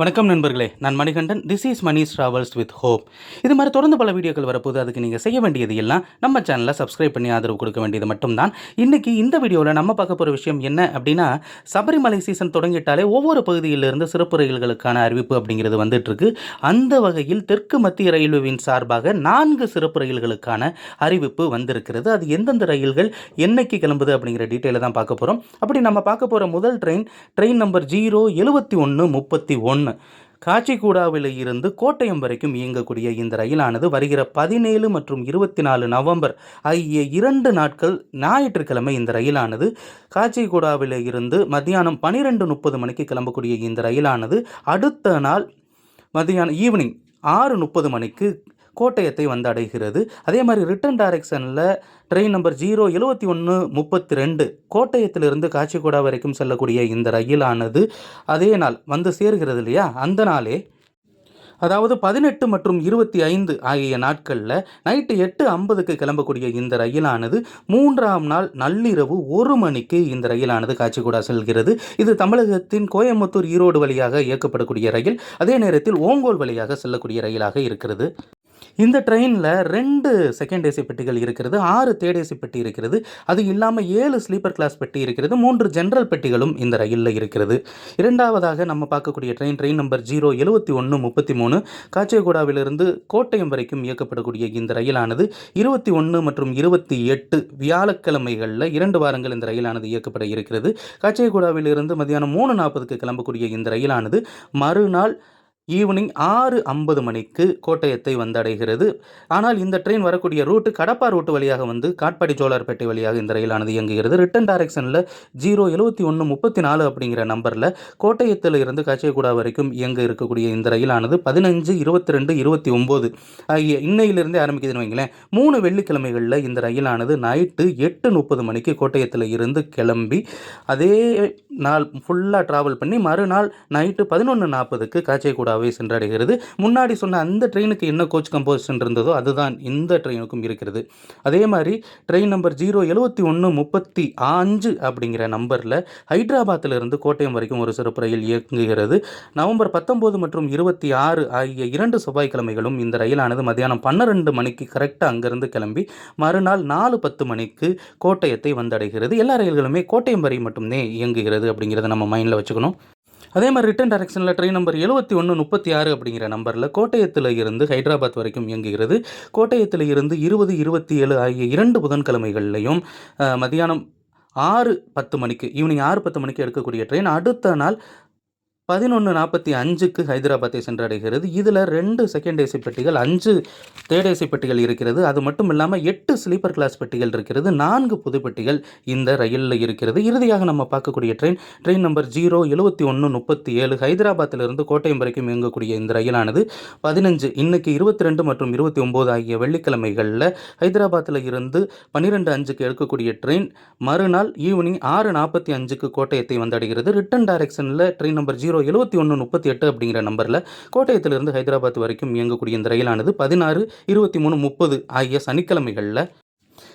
வணக்கம் நண்பர்களே. நான் Manikandan. This is Mani's travels with hope இது மாதிரி தொடர்ந்து பல வீடியோக்கள் வரப்போது அதுக்கு நீங்கள் செய்ய வேண்டியது எல்லாம் நம்ம சேனலை சப்ஸ்கிரைப் பண்ணி ஆதரவு கொடுக்க வேண்டியது மட்டும்தான். இன்றைக்கி இந்த வீடியோவில் நம்ம பார்க்க போகிற விஷயம் என்ன அப்படின்னா சபரிமலை சீசன் தொடங்கிட்டாலே ஒவ்வொரு பகுதியிலிருந்து சிறப்பு ரயில்களுக்கான அறிவிப்பு அப்படிங்கிறது வந்துட்டுருக்கு. அந்த வகையில் தெற்கு மத்திய ரயில்வேவின் சார்பாக நான்கு சிறப்பு ரயில்களுக்கான அறிவிப்பு வந்திருக்கிறது. அது எந்தெந்த ரயில்கள் என்னைக்கு கிளம்புது அப்படிங்கிற டீட்டெயிலை தான் பார்க்க போகிறோம் அப்படி நம்ம பார்க்க போகிற முதல் ட்ரெயின் ட்ரெயின் நம்பர் ஜீரோ எழுபத்தி ஒன்று முப்பத்தி ஒன்று காச்சிகூடாவில் இருந்து கோட்டயம் வரைக்கும் இயங்கக்கூடிய இந்த ரயிலானது வருகிற பதினேழு மற்றும் இருபத்தி நாலு நவம்பர் ஆகிய இரண்டு நாட்கள் ஞாயிற்றுக்கிழமை இந்த ரயிலானது காச்சிகூடாவில் இருந்து மத்தியானம் பன்னிரெண்டு முப்பது மணிக்கு கிளம்பக்கூடிய இந்த ரயிலானது அடுத்த நாள் மதியானம் ஈவினிங் ஆறு முப்பது மணிக்கு கோட்டயத்தை வந்து அடைகிறது. அதே மாதிரி ரிட்டர்ன் டைரக்ஷனில் ட்ரெயின் நம்பர் ஜீரோ எழுபத்தி ஒன்று முப்பத்தி ரெண்டு கோட்டயத்திலிருந்து காச்சிகூடா வரைக்கும் செல்லக்கூடிய இந்த ரயிலானது அதே நாள் வந்து சேர்கிறது இல்லையா? அந்த நாளே. அதாவது பதினெட்டு மற்றும் இருபத்தி ஐந்து ஆகிய நாட்களில் நைட்டு எட்டு ஐம்பதுக்கு கிளம்பக்கூடிய இந்த ரயிலானது மூன்றாம் நாள் நள்ளிரவு ஒரு மணிக்கு இந்த ரயிலானது காச்சிகூடா செல்கிறது. இது தமிழகத்தின் கோயம்புத்தூர் ஈரோடு வழியாக இயக்கப்படக்கூடிய ரயில். அதே நேரத்தில் ஓங்கோல் வழியாக செல்லக்கூடிய ரயிலாக இருக்கிறது. இந்த ட்ரெயினில் ரெண்டு செகண்ட் ஏசி பெட்டிகள் இருக்கிறது ஆறு தேர்ட் ஏசி பெட்டி இருக்கிறது அது இல்லாமல் ஏழு ஸ்லீப்பர் கிளாஸ் பெட்டி இருக்கிறது மூன்று ஜென்ரல் பெட்டிகளும் இந்த ரயிலில் இருக்கிறது. இரண்டாவதாக நம்ம பார்க்கக்கூடிய ட்ரெயின் ட்ரெயின் நம்பர் ஜீரோ எழுபத்தி ஒன்று முப்பத்தி மூணு காச்சேகூடாவிலிருந்து கோட்டயம் வரைக்கும் இயக்கப்படக்கூடிய இந்த ரயிலானது இருபத்தி ஒன்று மற்றும் இருபத்தி எட்டு வியாழக்கிழமைகளில் இரண்டு வாரங்கள் இந்த ரயிலானது இயக்கப்பட இருக்கிறது. காச்சேகூடாவிலிருந்து மதியானம் மூணு நாற்பதுக்கு கிளம்பக்கூடிய இந்த ரயிலானது மறுநாள் ஈவினிங் ஆறு ஐம்பது மணிக்கு கோட்டயத்தை வந்தடைகிறது. ஆனால் இந்த ட்ரெயின் வரக்கூடிய ரூட்டு கடப்பா ரூட்டு வழியாக வந்து காட்பாடி ஜோலார்பேட்டை வழியாக இந்த ரயிலானது இயங்குகிறது. ரிட்டன் டைரக்ஷனில் ஜீரோ எழுபத்தி ஒன்று முப்பத்தி நாலு அப்படிங்கிற நம்பரில் கோட்டயத்தில் இருந்து காச்சியகுடா வரைக்கும் இயங்க இருக்கக்கூடிய இந்த ரயிலானது பதினஞ்சு இருபத்தி ரெண்டு இருபத்தி ஒம்பது. ஆகிய இன்னையிலிருந்தே ஆரம்பிக்குதுன்னு வைங்களேன். மூணு வெள்ளிக்கிழமைகளில் இந்த ரயிலானது நைட்டு எட்டு முப்பது மணிக்கு கோட்டயத்தில் இருந்து கிளம்பி அதே நாள் ஃபுல்லாக ட்ராவல் பண்ணி மறுநாள் நைட்டு பதினொன்று நாற்பதுக்கு காச்சியகுடாவை சென்றடைகிறது. முன்னாடி சொன்ன அந்த ட்ரெயினுக்கு என்ன கோச் கம்போசிஷன் இருந்ததோ அதுதான் இந்த ட்ரெயினுக்கும் இருக்கிறது. அதே மாதிரி ட்ரெயின் நம்பர் ஜீரோ எழுபத்தி ஒன்று முப்பத்தி அஞ்சு அப்படிங்கிற நம்பரில் ஹைதராபாத்திலிருந்து கோட்டயம் வரைக்கும் ஒரு சிறப்பு ரயில் இயங்குகிறது. நவம்பர் பத்தொம்போது மற்றும் இருபத்தி ஆறு ஆகிய இரண்டு செவ்வாய்க்கிழமைகளும் இந்த ரயிலானது மதியானம் பன்னிரெண்டு மணிக்கு கரெக்டாக அங்கேருந்து கிளம்பி மறுநாள் நாலு பத்து மணிக்கு கோட்டயத்தை வந்தடைகிறது. எல்லா ரயில்களுமே கோட்டயம் வரை மட்டுமே இயங்குகிறது அப்படிங்கிறத நம்ம மைண்டில் வச்சுக்கணும். அதே மாதிரி ரிட்டன் டைரக்ஷனில் ட்ரெயின் நம்பர் எழுபத்தி ஒன்று முப்பத்தி ஆறு அப்படிங்கிற நம்பரில் கோட்டயத்தில் இருந்து ஹைதராபாத் வரைக்கும் இயங்குகிறது. கோட்டயத்தில் இருந்து இருபது இருபத்தி ஏழு ஆகிய இரண்டு புதன்கிழமைகள்லையும் மதியானம் ஆறு பத்து மணிக்கு ஈவினிங் ஆறு பத்து மணிக்கு எடுக்கக்கூடிய ட்ரெயின் அடுத்த நாள் பதினொன்று நாற்பத்தி அஞ்சுக்கு ஹைதராபாத்தை சென்றடைகிறது. இதில் ரெண்டு செகண்ட் ஏசி பெட்டிகள் அஞ்சு தேர்ட் ஏசி பெட்டிகள் இருக்கிறது. அது மட்டும் இல்லாமல் எட்டு ஸ்லீப்பர் கிளாஸ் பெட்டிகள் இருக்கிறது. நான்கு புது பெட்டிகள் இந்த ரயிலில் இருக்கிறது. இறுதியாக நம்ம பார்க்கக்கூடிய ட்ரெயின் ட்ரெயின் நம்பர் ஜீரோ எழுபத்தி ஒன்று முப்பத்தி ஏழு. ஹைதராபாத்திலிருந்து கோட்டயம் வரைக்கும் இயங்கக்கூடிய இந்த ரயிலானது பதினஞ்சு இன்னைக்கு இருபத்தி ரெண்டு மற்றும் இருபத்தி ஒம்பது ஆகிய வெள்ளிக்கிழமைகளில் ஹைதராபாத்தில் இருந்து பன்னிரெண்டு அஞ்சுக்கு எடுக்கக்கூடிய ட்ரெயின் மறுநாள் ஈவினிங் ஆறு நாற்பத்தி அஞ்சுக்கு கோட்டயத்தை வந்தடைகிறது. ரிட்டன் டைரக்ஷனில் ட்ரெயின் நம்பர் ஜீரோ எழுபத்தி ஒன்று முப்பத்தி எட்டு அப்படிங்கிற நம்பரில் கோட்டயத்திலிருந்து ஹைதராபாத் வரைக்கும் இயங்கக்கூடிய இந்த ரயிலானது பதினாறு இருபத்தி மூணு முப்பது ஆகிய சனிக்கிழமைகளில்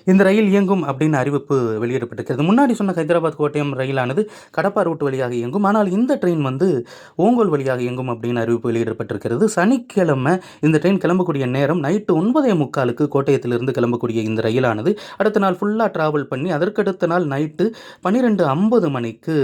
இந்த ரயில் இயங்கும் அப்படின்னு அறிவிப்பு வெளியிடப்பட்டிருக்கிறது. முன்னாடி சொன்ன ஹைதராபாத் கோட்டயம் ரயிலானது கடப்பா ரூட் வழியாக இயங்கும். ஆனால் இந்த ட்ரெயின் வந்து ஓங்கோல் வழியாக இயங்கும் அப்படின்னு அறிவிப்பு வெளியிடப்பட்டிருக்கிறது. சனிக்கிழமை இந்த ட்ரெயின் கிளம்பக்கூடிய நேரம் நைட்டு ஒன்பதே முக்காலுக்கு கோட்டயத்திலிருந்து கிளம்பக்கூடிய இந்த ரயிலானது. அடுத்த நாள் ஃபுல்லாக ட்ராவல் பண்ணி அதற்கடுத்த நாள் நைட்டு பன்னிரெண்டு ஐம்பது மணிக்கு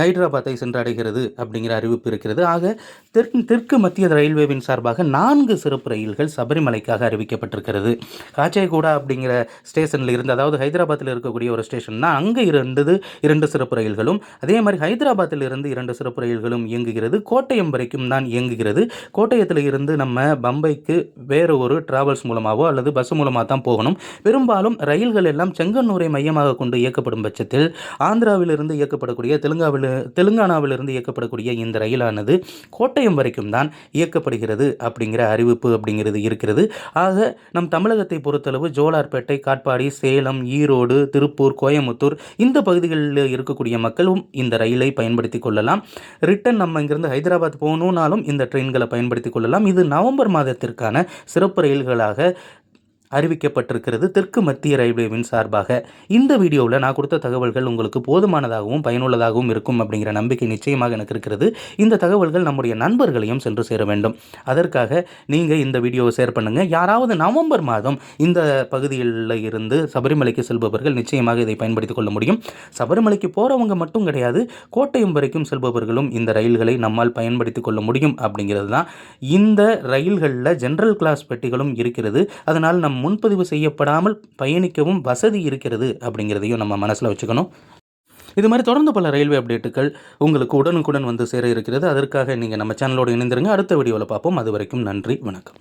ஹைதராபாத்தை சென்றடைகிறது அப்படிங்கிற அறிவிப்பு இருக்கிறது. ஆக தெற்கு தெற்கு மத்திய ரயில்வேவின் சார்பாக நான்கு சிறப்பு ரயில்கள் சபரிமலைக்காக அறிவிக்கப்பட்டிருக்கிறது. காச்சேகூடா அப்படிங்கிற ஸ்டேஷனில் இருந்து அதாவது ஹைதராபாத்தில் இருக்கக்கூடிய ஒரு ஸ்டேஷன்னா அங்கே இருந்தது இரண்டு சிறப்பு ரயில்களும். அதே மாதிரி ஹைதராபாத்தில் இருந்து இரண்டு சிறப்பு ரயில்களும் இயங்குகிறது. கோட்டயம் வரைக்கும் தான் இயங்குகிறது. கோட்டயத்தில் இருந்து நம்ம பம்பைக்கு வேறு ஒரு டிராவல்ஸ் மூலமாகவோ அல்லது பஸ் மூலமாக தான் போகணும். பெரும்பாலும் ரயில்கள் எல்லாம் செங்கன்னூரை மையமாக கொண்டு இயக்கப்படும் பட்சத்தில் ஆந்திராவிலிருந்து இயக்கப்படக்கூடிய தெலுங்காவில் தெலுங்கானாவிலிருந்து இயக்கப்படக்கூடிய இந்த ரயிலானது கோட்டயம் வரைக்கும் தான் இயக்கப்படுகிறது அப்படிங்கிற அறிவிப்பு அப்படிங்கிறது இருக்கிறது. ஆக நம் தமிழகத்தை பொறுத்தளவு ஜோலார்பேட்டை காட்பாடி சேலம் ஈரோடு திருப்பூர் கோயமுத்தூர் இந்த பகுதிகளில் இருக்கக்கூடிய மக்களும் இந்த ரயிலை பயன்படுத்தி கொள்ளலாம். ரிட்டன் நம்ம இங்கிருந்து ஹைதராபாத் போகணுன்னாலும் இந்த ட்ரெயின்களை பயன்படுத்தி கொள்ளலாம். இது நவம்பர் மாதத்திற்கான சிறப்பு ரயில்களாக அறிவிக்கப்பட்டிருக்கிறது. தெற்கு மத்திய ரயில்வேவின் சார்பாக இந்த வீடியோவில் நான் கொடுத்த தகவல்கள் உங்களுக்கு போதுமானதாகவும் பயனுள்ளதாகவும் இருக்கும் அப்படிங்கிற நம்பிக்கை நிச்சயமாக எனக்கு இருக்கிறது. இந்த தகவல்கள் நம்முடைய நண்பர்களையும் சென்று சேர வேண்டும். அதற்காக நீங்கள் இந்த வீடியோவை ஷேர் பண்ணுங்கள் யாராவது நவம்பர் மாதம் இந்த பகுதியில் இருந்து சபரிமலைக்கு செல்பவர்கள் நிச்சயமாக இதை பயன்படுத்திக் கொள்ள முடியும். சபரிமலைக்கு போகிறவங்க மட்டும் கிடையாது கோட்டையம் வரைக்கும் செல்பவர்களும் இந்த ரயில்களை நம்மால் பயன்படுத்திக் கொள்ள முடியும் அப்படிங்கிறது தான் இந்த ரயில்களில் ஜென்ரல் கிளாஸ் பெட்டிகளும் இருக்கிறது. அதனால் நம் முன்பதிவு செய்யப்படாமல் பயணிக்கவும் வசதி இருக்கிறது அப்படிங்கிறதையும் நம்ம மனசில் வச்சுக்கணும். இது மாதிரி தொடர்ந்து பல ரயில்வே அப்டேட்டுகள் உங்களுக்கு உடனுக்குடன் வந்து சேர இருக்கிறது. அதற்காக நீங்கள் நம்ம சேனலோடு இணைந்திருங்க. அடுத்த வீடியோவில் பார்ப்போம். அது வரைக்கும் நன்றி வணக்கம்.